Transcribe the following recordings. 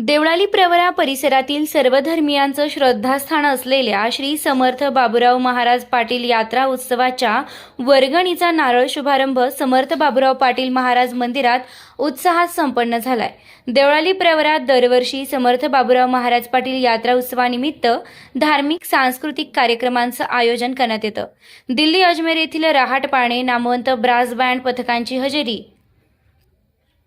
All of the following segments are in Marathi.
देवळाली प्रवरा परिसरातील सर्व धर्मियांचं श्रद्धास्थान असलेल्या श्री समर्थ बाबुराव महाराज पाटील यात्रा उत्सवाच्या वर्गणीचा नारळ शुभारंभ समर्थ बाबुराव पाटील महाराज मंदिरात उत्साहात संपन्न झालाय. देवळाली प्रवरात दरवर्षी समर्थ बाबुराव महाराज पाटील यात्रा उत्सवानिमित्त धार्मिक सांस्कृतिक कार्यक्रमांचं आयोजन करण्यात येतं. दिल्ली अजमेर येथील रहाटपाणे नामवंत ब्रास बँड पथकांची हजेरी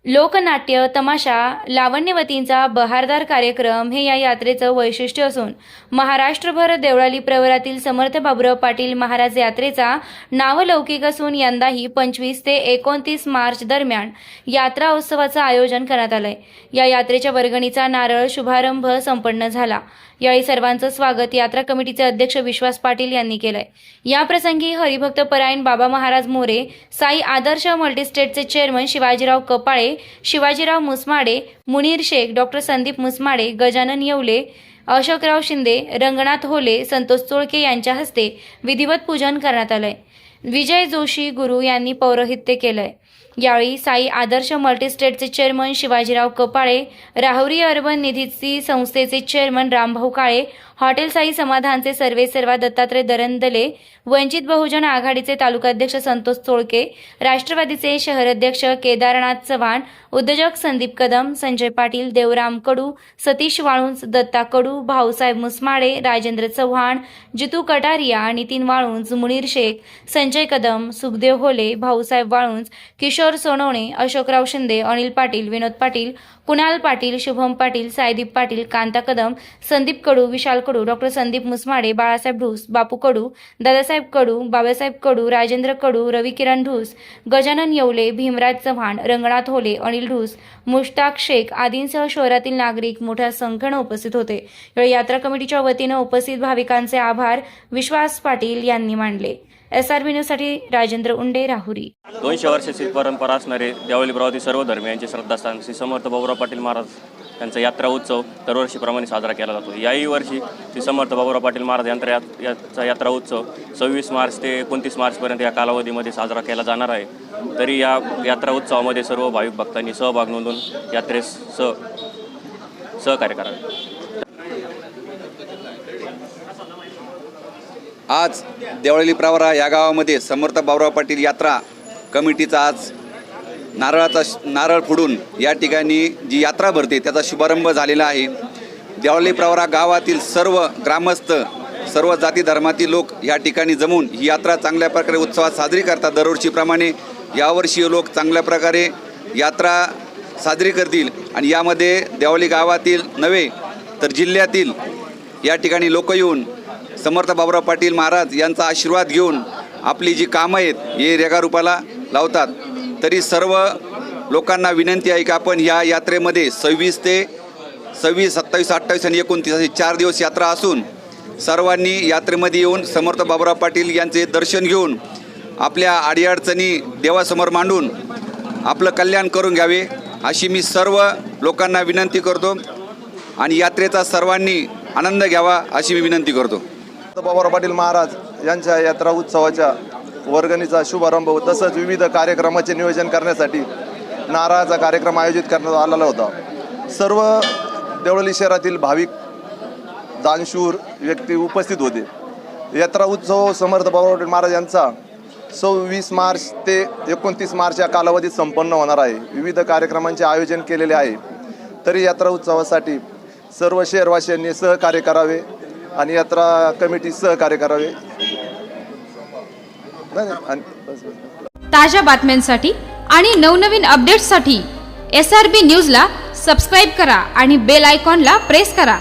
लोकनाट्य तमाशा लावण्यवतींचा बहारदार कार्यक्रम हे या यात्रेचं वैशिष्ट्य असून महाराष्ट्रभर देवळाली प्रवरातील समर्थ बाबुराव पाटील महाराज यात्रेचा नावलौकिक असून यंदाही पंचवीस ते एकोणतीस मार्च दरम्यान यात्रा उत्सवाचं आयोजन करण्यात आलंय. या यात्रेच्या वर्गणीचा नारळ शुभारंभ संपन्न झाला. यावेळी सर्वांचं स्वागत यात्रा कमिटीचे अध्यक्ष विश्वास पाटील यांनी केलंय. याप्रसंगी हरिभक्त परायण बाबा महाराज मोरे साई आदर्श मल्टीस्टेटचे चेअरमन शिवाजीराव कपाळे शिवाजीराव मुसमाडे मुनीर शेख डॉक्टर संदीप मुसमाडे गजानन येवले अशोकराव शिंदे रंगनाथ होले संतोष चोळके यांच्या हस्ते विधिवत पूजन करण्यात आलंय. विजय जोशी गुरु यांनी पौरोहित्य केलंय. यावेळी साई आदर्श मल्टीस्टेटचे चेअरमन शिवाजीराव कपाळे राहुरी अर्बन निधीची संस्थेचे चेअरमन रामभाऊ काळे हॉटेल साई समाधानचे सर्वे सर्वा दत्तात्रय दरंदले वंचित बहुजन आघाडीचे तालुकाध्यक्ष संतोष चोळके राष्ट्रवादीचे शहराध्यक्ष केदारनाथ चव्हाण उद्योजक संदीप कदम संजय पाटील देवराम कडू सतीश वाळुंज दत्ता कडू भाऊसाहेब मुसमाडे राजेंद्र चव्हाण जितू कटारिया नितीन वाळुंज मुनीर शेख संजय कदम सुखदेव होले भाऊसाहेब वाळुंज किशोर सोनवणे अशोकराव शिंदे अनिल पाटील विनोद पाटील कुणाल पाटील शुभम पाटील सायदीप पाटील कांता कदम संदीप कडू विशाल कडू डॉक्टर संदीप मुसमाडे बाळासाहेब ढूस बापू कडू दादासाहेब कडू बाबासाहेब कडू राजेंद्र कडू रवी किरण ढूस गजानन येवले भीमराज चव्हाण रंगनाथ होले अनिल ढूस मुश्ताक शेख आदींसह शहरातील नागरिक मोठ्या संख्येनं उपस्थित होते. यात्रा कमिटीच्या वतीनं उपस्थित भाविकांचे आभार विश्वास पाटील यांनी मानले. एस आर न्यूजसाठी राजेंद्र उंडे राहुरी. दोनशे वर्षाची परंपरा असणारे देवळी प्रवादी सर्व धर्मियांचे श्रद्धास्थान श्री समर्थ बाबुराव पाटील महाराज यांचा यात्रा उत्सव दरवर्षीप्रमाणे साजरा केला जातो. याही वर्षी श्री समर्थ बाबुराव पाटील महाराज यांचा यात- याचा यात्रा उत्सव सव्वीस मार्च ते एकोणतीस मार्चपर्यंत या कालावधीमध्ये साजरा केला जाणार आहे. तरी या यात्रा उत्सवामध्ये सर्व भाविक भक्तांनी सहभाग नोंदून यात्रेस स सहकार्य करावे. आज देवळाली प्रवरा या गावामध्ये समर्थ बाबराव पाटील यात्रा कमिटीचा आज नारळाचा श- नारळ फोडून या ठिकाणी जी यात्रा भरते त्याचा शुभारंभ झालेला आहे. देवळाली प्रवरा गावातील सर्व ग्रामस्थ सर्व जाती धर्मातील लोक या ठिकाणी जमून ही यात्रा चांगल्या प्रकारे उत्सवात साजरी करतात. दरवर्षीप्रमाणे यावर्षी लोक चांगल्या प्रकारे यात्रा साजरी करतील आणि यामध्ये देवळी गावातील नव्हे तर जिल्ह्यातील या ठिकाणी लोक येऊन समर्थ बाबुराव पाटील महाराज यांचा आशीर्वाद घेऊन आपली जी कामं आहेत हे रेगारूपाला लावतात. तरी सर्व लोकांना विनंती आहे की आपण या यात्रेमध्ये सव्वीस ते सव्वीस सत्तावीस अठ्ठावीस आणि एकोणतीस असे चार दिवस यात्रा असून सर्वांनी यात्रेमध्ये येऊन समर्थ बाबुराव पाटील यांचे दर्शन घेऊन आपल्या अडीअडचणी देवासमोर मांडून आपलं कल्याण करून घ्यावे अशी मी सर्व लोकांना विनंती करतो आणि यात्रेचा सर्वांनी आनंद घ्यावा अशी मी विनंती करतो. बाबाराव पाटील महाराज यांच्या यात्रा उत्सवाच्या वर्गणीचा शुभारंभ तसंच विविध कार्यक्रमाचे नियोजन करण्यासाठी नारळाचा कार्यक्रम आयोजित करण्यात आलेला होता. सर्व देवळली शहरातील भाविक दानशूर व्यक्ती उपस्थित होते. यात्रा उत्सव समर्थ बाबाराव पाटील महाराज यांचा सव्वीस मार्च ते एकोणतीस मार्च या कालावधीत संपन्न होणार आहे. विविध कार्यक्रमांचे आयोजन केलेले आहे. तरी यात्रा उत्सवासाठी सर्व शहरवासियांनी सहकार्य करावे. आणि यात्रा कमिटी सहकार्य करावे. ताज्या बातम्यांसाठी आणि नवनवीन अपडेट्ससाठी एस आर बी न्यूजला सबस्क्राईब करा आणि बेल आयकॉनला प्रेस करा.